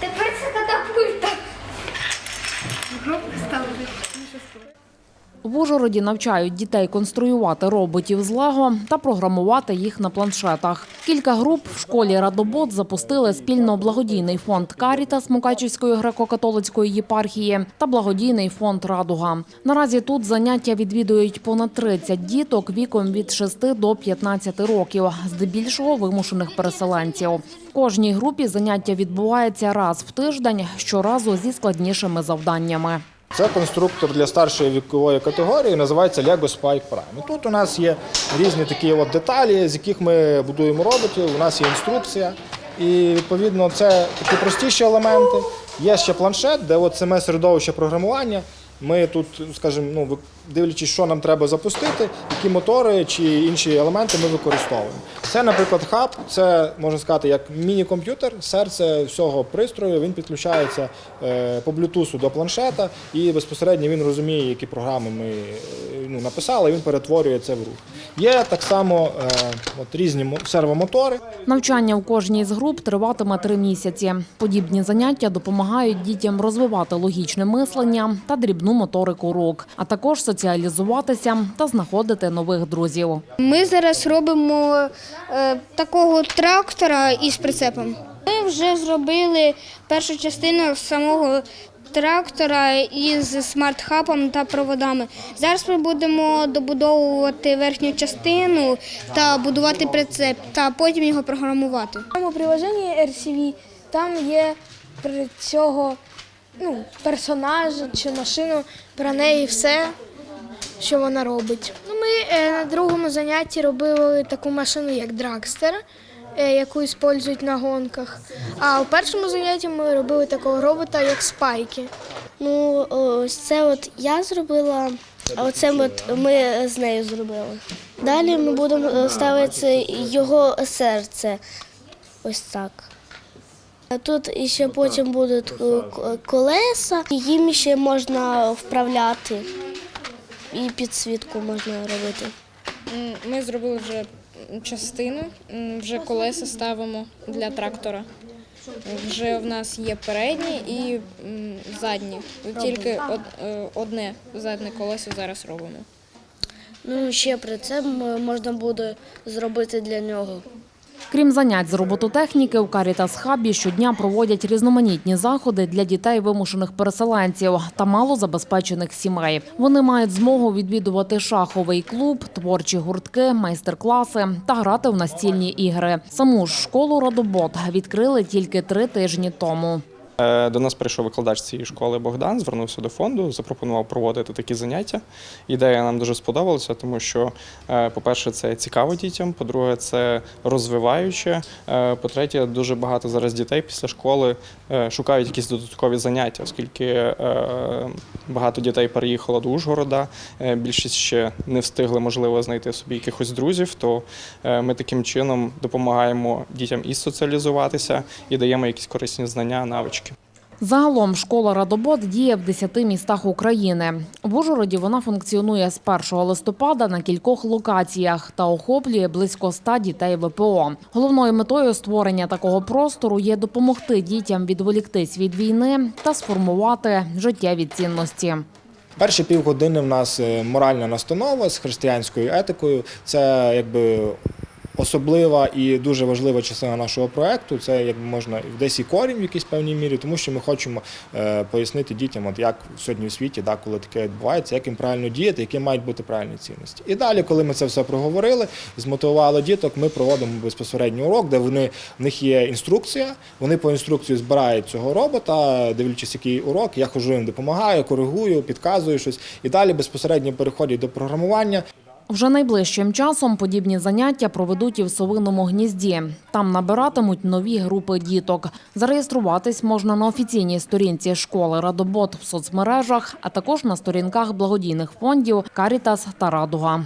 Тепер це катапульта. Громко ставити. В Ужгороді навчають дітей конструювати роботів з Лего та програмувати їх на планшетах. Кілька груп в школі Радобот запустили спільно благодійний фонд Карітас Мукачівської греко-католицької єпархії та благодійний фонд Радуга. Наразі тут заняття відвідують понад 30 діток віком від 6 до 15 років, здебільшого вимушених переселенців. В кожній групі заняття відбувається раз в тиждень, щоразу зі складнішими завданнями. Це конструктор для старшої вікової категорії, називається Lego Spike Prime. Тут у нас є різні такі от деталі, з яких ми будуємо роботів. У нас є інструкція. І відповідно це такі простіші елементи. Є ще планшет, де от саме середовище програмування. Ми тут, скажімо, ну дивлячись, що нам треба запустити, які мотори чи інші елементи ми використовуємо. Це, наприклад, хаб, це можна сказати як міні-комп'ютер, серце всього пристрою. Він підключається е, по блютусу до планшета, і безпосередньо він розуміє, які програми ми е, ну, написали. і Він перетворює це в рух. Є так само е, от різні сервомотори. Навчання в кожній з груп триватиме три місяці. Подібні заняття допомагають дітям розвивати логічне мислення та дрібну моторику рук, а також соціалізуватися та знаходити нових друзів. Ми зараз робимо е, такого трактора із прицепом. Ми вже зробили першу частину самого трактора із смарт-хабом та проводами. Зараз ми будемо добудовувати верхню частину та будувати прицеп, та потім його програмувати. Там у приложенні RCV там є про цього ну, персонажа чи машину, про неї все, що вона робить. Ну, ми е, на другому занятті робили таку машину, як Драгстер, е, яку використовують на гонках. А у першому занятті ми робили такого робота, як спайки. Ну, ось це от я зробила, а оце от ми з нею зробили. Далі ми будемо е, ставити його серце. Ось так. Тут ще потім будуть е, колеса, їм ще можна вправляти. І підсвітку можна робити. Ми зробили вже частину, вже колеса ставимо для трактора. Вже в нас є передні і задні. Тільки е, одне заднє колесо зараз робимо. Ну, ще при це можна буде зробити для нього. Крім занять з робототехніки, у Карітас Хабі щодня проводять різноманітні заходи для дітей вимушених переселенців та малозабезпечених сімей. Вони мають змогу відвідувати шаховий клуб, творчі гуртки, майстер-класи та грати в настільні ігри. Саму ж школу Родобот відкрили тільки три тижні тому. Е, До нас прийшов викладач цієї школи Богдан, звернувся до фонду, запропонував проводити такі заняття. Ідея нам дуже сподобалася, тому що, е, по-перше, це цікаво дітям, по-друге, це розвиваюче. е, По-третє, дуже багато зараз дітей після школи шукають якісь додаткові заняття, оскільки багато дітей переїхало до Ужгорода, більшість ще не встигли, можливо, знайти собі якихось друзів. То ми таким чином допомагаємо дітям і соціалізуватися, і даємо якісь корисні знання, навички. Загалом школа Радобот діє в 10 містах України. В Ужгороді вона функціонує з 1 листопада на кількох локаціях та охоплює близько 100 дітей ВПО. Головною метою створення такого простору є допомогти дітям відволіктись від війни та сформувати життєві цінності. Перші півгодини в нас е, моральна настанова з християнською етикою. Це якби особлива і дуже важлива частина нашого проекту. Це як можна десь і корінь в якійсь певній мірі, тому що ми хочемо е, пояснити дітям, от як сьогодні в світі, да, коли таке відбувається, як їм правильно діяти, які мають бути правильні цінності. І далі, коли ми це все проговорили, змотивували діток, ми проводимо безпосередньо урок, де вони в них є інструкція. Вони по інструкції збирають цього робота, дивлячись, який урок. Я хожу їм допомагаю, коригую, підказую щось. І далі безпосередньо переходять до програмування. Вже найближчим часом подібні заняття проведуть і в Совиному гнізді. Там набиратимуть нові групи діток. Зареєструватись можна на офіційній сторінці школи Радобот в соцмережах, а також на сторінках благодійних фондів Карітас та Радуга.